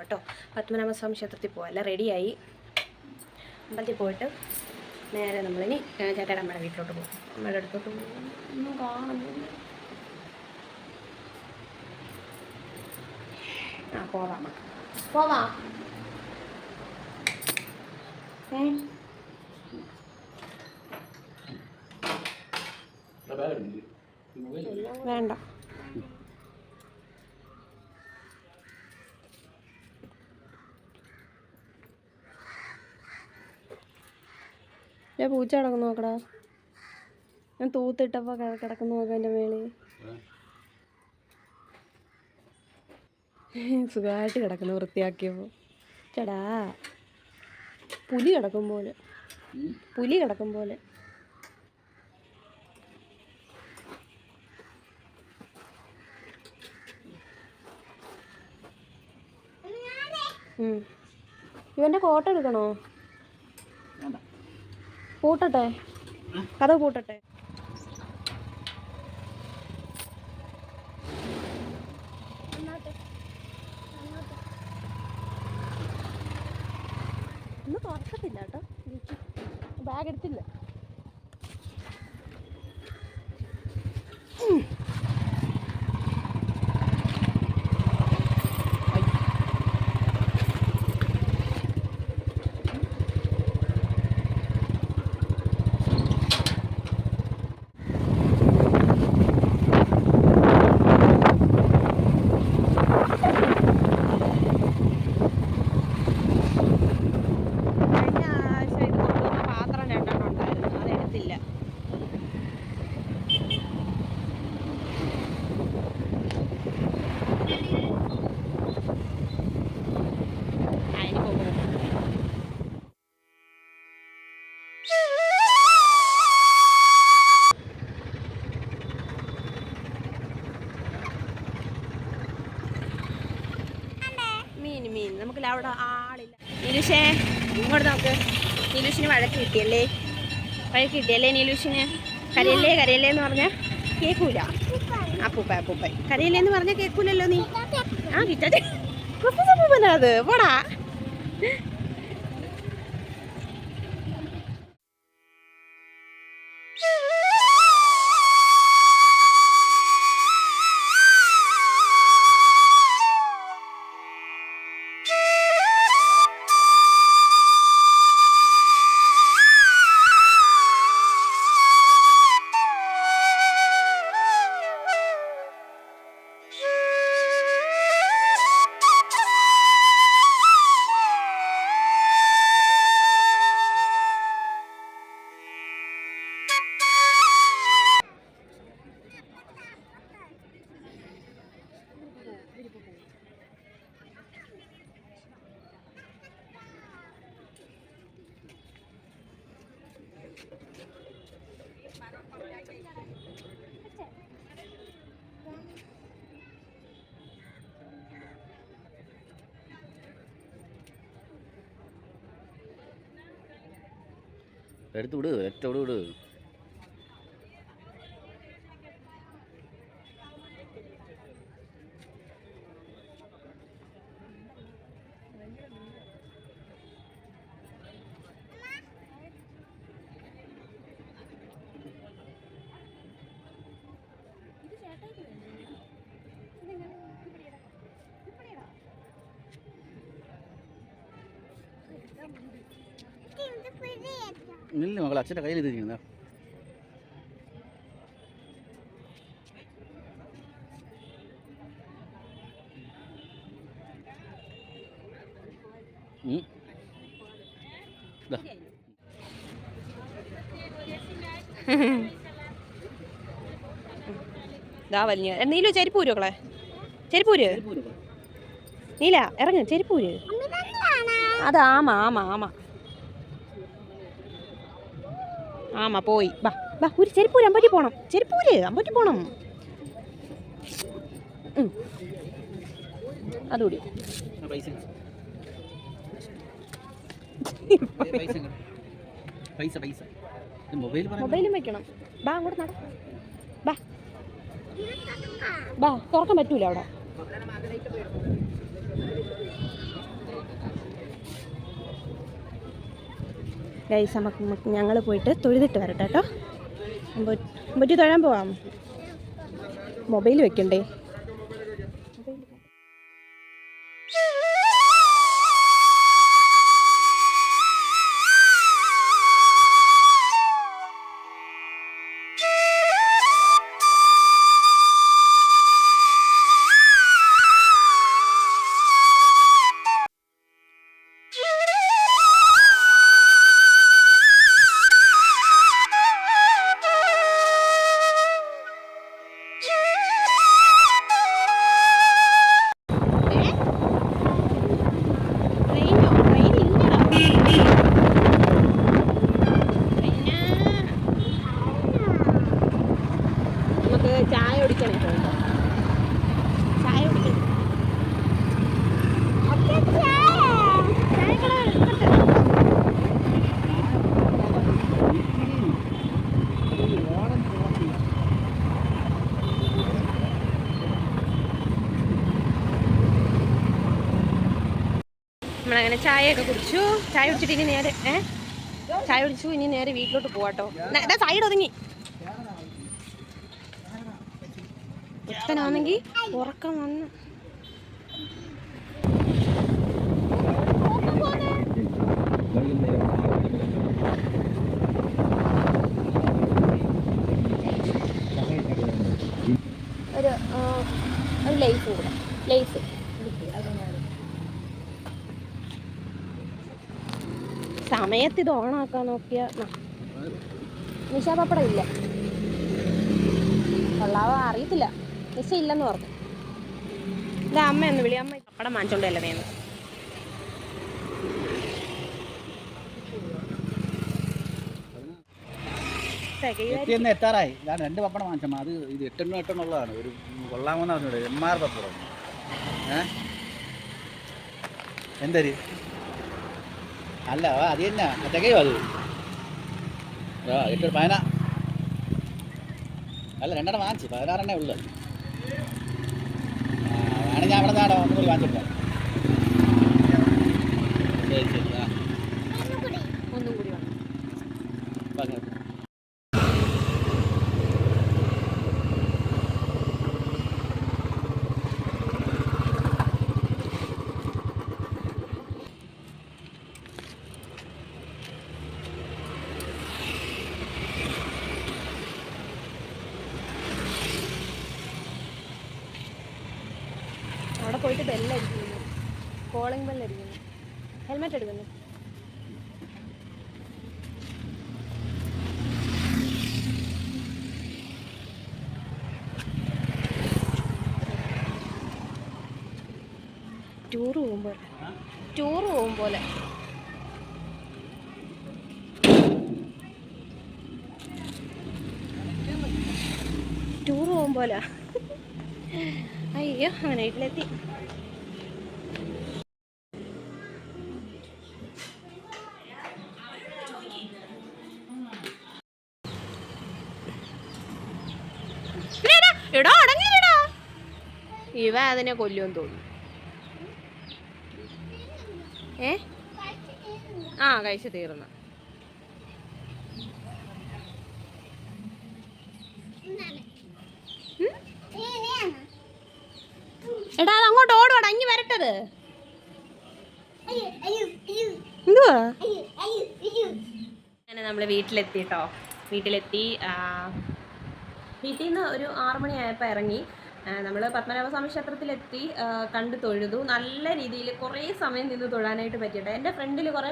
പോവാം കേട്ടോ പത്മനാഭസ്വാമി ക്ഷേത്രത്തിൽ പോവാം. എല്ലാം റെഡിയായി അമ്പലത്തിൽ പോയിട്ട് നേരെ നമ്മളിനി ചേട്ടായുടെ അമ്മയുടെ വീട്ടിലോട്ട് പോകും അമ്മയുടെ അടുത്തോട്ട് പോകും. ഒന്നും കാണുന്നില്ല. ആ പോവാം പോവാം. വേണ്ട. ഞാൻ പൂച്ച കിടക്കുന്നു നോക്കടാ. ഞാൻ തൂത്തിട്ടപ്പോൾ കിടക്കുന്നു നോക്കാം എന്റെ മേളിൽ. സുഖമായിട്ട് കിടക്കുന്നു വൃത്തിയാക്കിയപ്പോൾ ചേടാ പുലി കിടക്കും പോലെ. പുലി കിടക്കും പോലെ. ഇവന്റെ കോട്ട എടുക്കണോ? പൂട്ടട്ടെ? കഥ പൂട്ടട്ടെ? ഇന്ന് തുറക്കത്തില്ല കേട്ടോ. ബാഗ് എടുത്തില്ല. അവിടെ ആളില്ല. നിലൂഷേ ഇങ്ങോട്ട് നോക്ക്. നീലുഷിന് വഴക്ക് കിട്ടിയല്ലേ? വഴക്ക് കിട്ടിയല്ലേ നീലുഷിന്? കരയല്ലേ കരയല്ലേ എന്ന് പറഞ്ഞാൽ കേൾക്കൂല അപ്പൂപ്പ അപ്പൂപ്പ കരയല്ലേ എന്ന് പറഞ്ഞാൽ കേൾക്കൂലല്ലോ നീ. ആ കിട്ടാ അപ്പൂപ്പനാ അത്. പോടാ. எடுத்து விடு எட்ட விடு விடு Yeah, ഇല്ല മകൾ അച്ഛന്റെ കയ്യിൽ ഇതിരിക്കുന്ന എന്തെങ്കിലും വലിയ. നീലു ചെരിപ്പൂര് മക്കളെ. ചെരിപ്പൂര്? നീല ഇറങ്ങ് ചെരിപ്പൂര്. അത് ആമ ആമ ആമ. ആമ പോയി. ബാ ബാ ഒരു ചെരുപ്പൂര് അമ്പറ്റി പോണം. ചെരുപ്പൂര് അമ്പറ്റി ഉം. അതുകൂടി. മൊബൈലും വെക്കണം. ബാ അങ്ങോട്ട് നട. ബാ. ബാ തുറക്കാൻ പറ്റൂല അവിടെ. ഗൈസ് നമുക്ക് ഞങ്ങൾ പോയിട്ട് തൊഴുതിട്ട് വരട്ടെ കേട്ടോ. അമ്പറ്റി തൊഴാൻ പോവാം. മൊബൈൽ വെക്കണ്ടേ? നമ്മളങ്ങനെ ചായയൊക്കെ കുടിച്ചു. ചായ കുടിച്ചിട്ട് ഇനി നേരെ ഏ? ചായ കുടിച്ചു ഇനി നേരെ വീട്ടിലോട്ട് പോവാട്ടോ. സൈഡ് ഒതുങ്ങി. ഒരുത്തനാണെങ്കിൽ ഉറക്കം വന്നു. ഒരു ഒരു ലേസ് കൂടെ. ലേസ്. സമയത്ത് ഇത് ഓണാക്കാൻ നോക്കിയ നിഷാ പപ്പടം ഇല്ല. കൊള്ളാവോ അറിയത്തില്ല. നിശ ഇല്ലെന്ന് പറഞ്ഞു. ഇതാ അമ്മ ഒന്ന് വിളി അമ്മ പപ്പടം വാങ്ങിച്ചോണ്ടല്ലേ എത്തിയെന്ന് എത്താറായി. ഞാൻ രണ്ട് പപ്പടം വാങ്ങിച്ചമ്മ. അത് ഇത് എട്ടെണ്ണം എട്ടെണ്ണുള്ളതാണ് ഒരു കൊള്ളാമെന്ന് പറഞ്ഞൂടെ എം ആർ പപ്പടം ഏ? എന്തരി? അല്ല വാ അത് തന്നെ. തികയോ അത് ആ എട്ട് പതിനാ അല്ല രണ്ടെണ്ണം വാങ്ങിച്ചു. പതിനാറെണ്ണേ ഉള്ളു. ആ വേണമെങ്കിൽ ഞാൻ അവിടെ നിന്നാണോ ഒന്നും കൂടി വാങ്ങിച്ചിട്ടോ. ശരി ശരി ആ. ഒന്നും കൂടി പറഞ്ഞു പോയിട്ട് ബെല്ലടിക്കുന്നു കോളിംഗ് ബെല്ലടിക്കുന്നു ഹെൽമെറ്റ് എടുക്കുന്നു. ടൂർ പോകുമ്പോൾ ടൂർ പോകും പോലെ ടൂർ പോകും പോലെ അയ്യോ അങ്ങനെ വീട്ടിലെത്തി എടാ അടങ്ങിയിടാ ഇവ അതിനെ കൊല്ലുമെന്ന് തോന്നുന്നു. ഏ? ആ കഴിച്ചു തീർന്ന. എടാ അത് അങ്ങോട്ട് ഓടുവാടാ ഇങ്ങി വരട്ടത്. എന്തുവാ? അങ്ങനെ നമ്മൾ വീട്ടിലെത്തി കേട്ടോ വീട്ടിലെത്തി വീട്ടിൽ നിന്ന് ഒരു ആറുമണിയായപ്പോൾ മണിയായപ്പോൾ ഇറങ്ങി നമ്മൾ പത്മനാഭസ്വാമി ക്ഷേത്രത്തിലെത്തി കണ്ട് തൊഴുതു. നല്ല രീതിയിൽ കുറേ സമയം നിന്ന് തൊഴാനായിട്ട് പറ്റിയിട്ട്. എന്റെ ഫ്രണ്ടിൽ കുറേ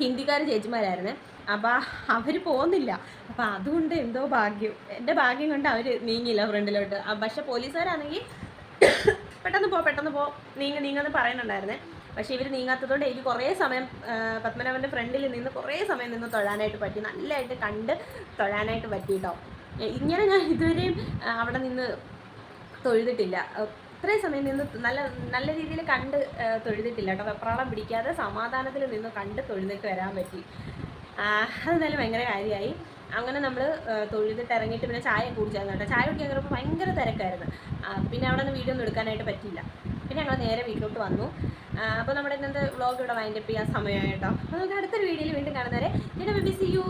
ഹിന്ദിക്കാർ ചേച്ചിമാരായിരുന്നു. അപ്പോൾ അവർ പോകുന്നില്ല അപ്പോൾ അതുകൊണ്ട് എന്തോ ഭാഗ്യം. എന്റെ ഭാഗ്യം കൊണ്ട് അവർ നീങ്ങിയില്ല ഫ്രണ്ടിലോട്ട്. പക്ഷെ പോലീസുകാരാണെങ്കിൽ പെട്ടെന്ന് പോ പെട്ടെന്ന് പോ. നീങ്ങ നീങ്ങെന്ന് പറയുന്നുണ്ടായിരുന്നേ. പക്ഷേ ഇവർ നീങ്ങാത്തതുകൊണ്ട് എനിക്ക് കുറേ സമയം പത്മനാഭന്റെ ഫ്രണ്ടിൽ നിന്ന് കുറേ സമയം നിന്ന് തൊഴാനായിട്ട് പറ്റി. നല്ലതായിട്ട് കണ്ട് തൊഴാനായിട്ട് പറ്റി കേട്ടോ ഇങ്ങനെ ഞാൻ ഇതുവരെയും അവിടെ നിന്ന് തൊഴുതിട്ടില്ല. ഇത്രയും സമയം നിന്ന് നല്ല നല്ല രീതിയിൽ കണ്ട് തൊഴുതിട്ടില്ല കേട്ടോ. വെപ്രാളം പിടിക്കാതെ സമാധാനത്തിൽ നിന്ന് കണ്ട് തൊഴുതിട്ട് വരാൻ പറ്റി. അതെന്തായാലും ഭയങ്കര കാര്യമായി അങ്ങനെ നമ്മൾ തൊഴുതിട്ട് ഇറങ്ങിയിട്ട് പിന്നെ ചായ കുടിച്ചായിരുന്നു കേട്ടോ. ചായ കുടിക്കാൻ കഴിഞ്ഞപ്പോൾ ഭയങ്കര തിരക്കായിരുന്നു. പിന്നെ അവിടെ നിന്ന് വീഡിയോ ഒന്നും എടുക്കാനായിട്ട് പറ്റിയില്ല. പിന്നെ ഞങ്ങൾ നേരെ വീട്ടിലോട്ട് വന്നു. അപ്പോൾ നമ്മുടെ ഇന്നത്തെ വ്ളോഗ് ഇവിടെ വൈൻഡപ്പ് ചെയ്യാൻ സമയമായി കേട്ടോ. അപ്പോൾ നമുക്ക് അടുത്തൊരു വീഡിയോയിൽ വീണ്ടും കാണുന്നവരെ ബിസി യു